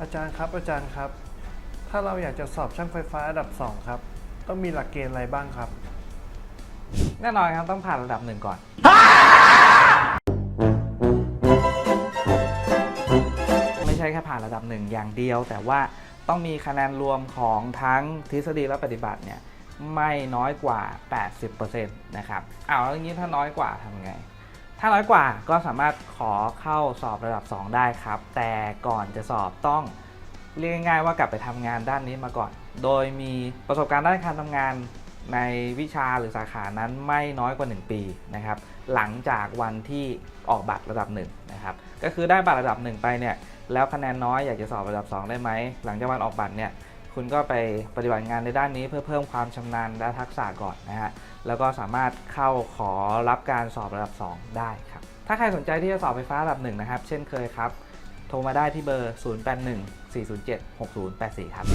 อาจารย์ครับ อาจารย์ครับ ถ้าเราอยากจะสอบช่างไฟฟ้าระดับ 2 ครับ ต้องมีหลักเกณฑ์อะไรบ้างครับ แน่นอนครับต้องผ่านระดับหนึ่งก่อน ไม่ใช่แค่ผ่านระดับหนึ่งอย่างเดียว แต่ว่าต้องมีคะแนนรวมของทั้งทฤษฎีและปฏิบัติเนี่ยไม่น้อยกว่า 80%นะครับเอาแล้วอย่างนี้ถ้าน้อยกว่าทำไง ถ้าน้อยกว่าก็สามารถขอเข้าสอบระดับ 2 ได้ครับ แต่ก่อนจะสอบต้องเรียกง่ายๆว่ากลับไปทำงานด้านนี้มาก่อน โดยมีประสบการณ์ด้านการทำงานในวิชาหรือสาขานั้นไม่น้อยกว่า 1 ปีนะครับ หลังจากวันที่ออกบัตรระดับ1นะครับ ก็คือได้บัตรระดับ 1 ไปเนี่ย แล้วคะแนนน้อยอยากจะสอบระดับ 2 ได้ไหม หลังจากวันออกบัตรเนี่ย คุณก็ไปปฏิบัติงานในด้านนี้เพื่อเพิ่มความชำนาญและทักษะก่อนนะฮะแล้วก็สามารถเข้าขอรับการสอบระดับ 2 ได้ครับ ถ้าใครสนใจที่จะสอบไฟฟ้าระดับ 1 นะครับ เช่นเคยครับ โทรมาได้ที่เบอร์ 0814076084 ครับ